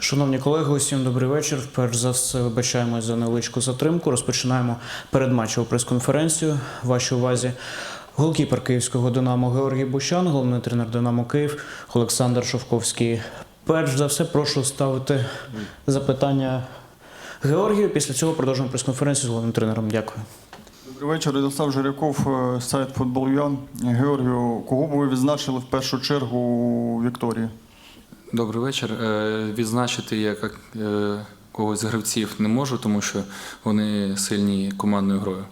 Шановні колеги, усім добрий вечір. Перш за все, вибачаємось за невеличку затримку. Розпочинаємо передматчеву прес-конференцію. Вашій увазі голкіпер київського Динамо Георгій Бущан, головний тренер Динамо Київ Олександр Шовковський. Перш за все, прошу ставити запитання Георгію. Після цього продовжуємо прес-конференцію з головним тренером. Дякую. Добрий вечір. Ярослав Жиряков, сайт Футбол.Юан. Георгію, кого б ви відзначили в першу чергу у Вікторії? Добрий вечір. Е, Відзначити я як е, когось з гравців не можу, тому що вони сильні командною грою.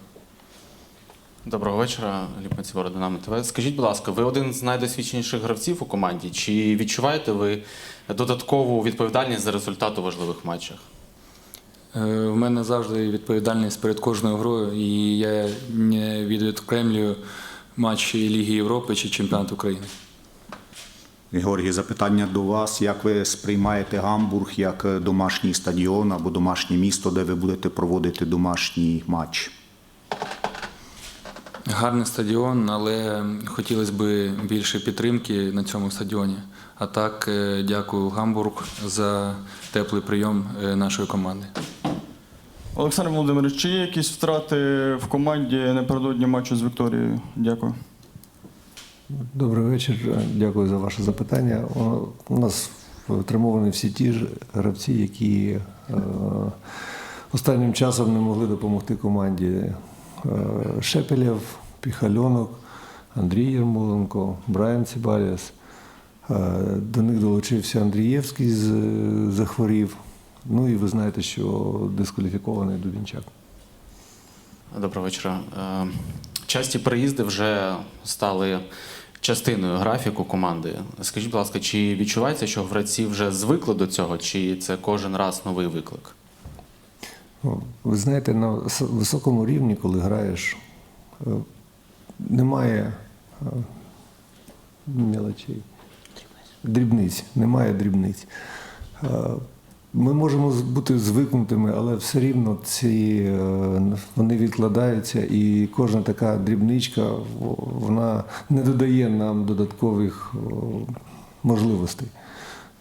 Доброго вечора, Ліпмецівора Динамо ТВ. Скажіть, будь ласка, ви один з найдосвідченіших гравців у команді? Чи відчуваєте ви додаткову відповідальність за результат у важливих матчах? Е, В мене завжди відповідальність перед кожною грою, і я не відокремлюю матчі Ліги Європи чи Чемпіонат України. Георгій, запитання до вас. Як ви сприймаєте Гамбург як домашній стадіон або домашнє місто, де ви будете проводити домашній матч? Гарний стадіон, але хотілося б більше підтримки на цьому стадіоні. А так, е, дякую Гамбург за теплий прийом е, нашої команди. Олександр Володимирович, чи є якісь втрати в команді напередодні матчу з Вікторією? Дякую. Добрий вечір. Дякую за ваше запитання. У нас втримовані всі ті ж гравці, які е, останнім часом не могли допомогти команді. Е, Шепелєв, Піхальонок, Андрій Єрмоленко, Брайан Цибаліс. Е, До них долучився Андрієвський, захворів. Ну і ви знаєте, що дискваліфікований Дубінчак. Доброго вечора. Е, Часті переїзди вже стали частиною графіку команди. Скажіть, будь ласка, чи відчувається, що гравці вже звикли до цього, чи це кожен раз новий виклик? Ну, Ви знаєте, на високому рівні, коли граєш, е, немає е, мелочей. Дрібниць, немає дрібниць. Ми можемо бути звикнутими, але все рівно ці е, вони відкладаються, і кожна така дрібничка вона не додає нам додаткових можливостей.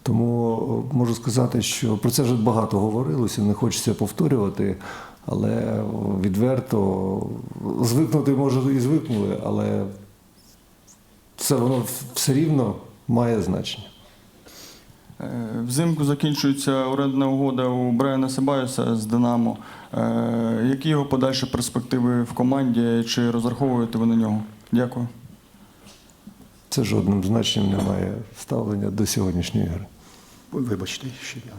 Тому можу сказати, що про це вже багато говорилося, не хочеться повторювати, але відверто звикнути може і звикнули, але це воно все рівно має значення. Е, Взимку закінчується орендна угода у Брайана Себаюса з Динамо. Е, Які його подальші перспективи в команді? Чи розраховуєте ви на нього? Дякую. Це жодним значенням не має ставлення до сьогоднішньої гри. Вибачте, ще я.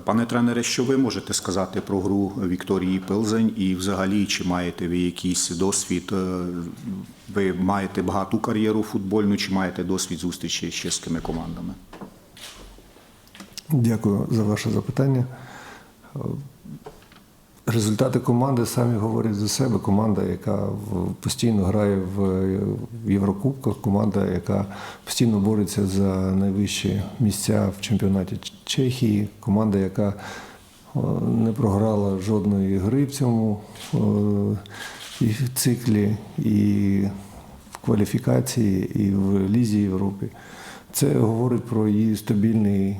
Пане тренере, що ви можете сказати про гру Вікторії Пилзень і взагалі, чи маєте ви якийсь досвід? е, Ви маєте багату кар'єру футбольну, чи маєте досвід зустрічі з чеськими командами? Дякую за ваше запитання. Результати команди самі говорять за себе. Команда, яка постійно грає в Єврокубках, команда, яка постійно бореться за найвищі місця в чемпіонаті Чехії, команда, яка не програла жодної гри в цьому і в циклі, і в кваліфікації, і в Лізі Європи. Це говорить про її стабільний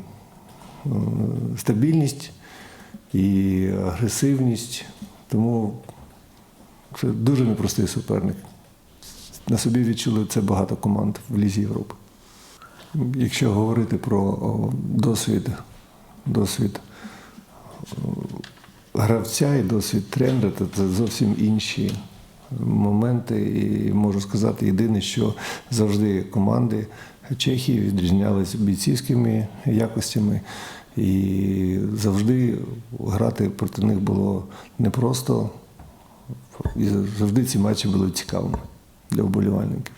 стабільність і агресивність. Тому це дуже непростий суперник. На собі відчули це багато команд в Лізі Європи. Якщо говорити про досвід, досвід гравця і досвід тренера, то це зовсім інші моменти. І можу сказати єдине, що завжди команди Чехії відрізнялися бійцівськими якостями. І завжди грати проти них було непросто. І завжди ці матчі були цікавими для вболівальників.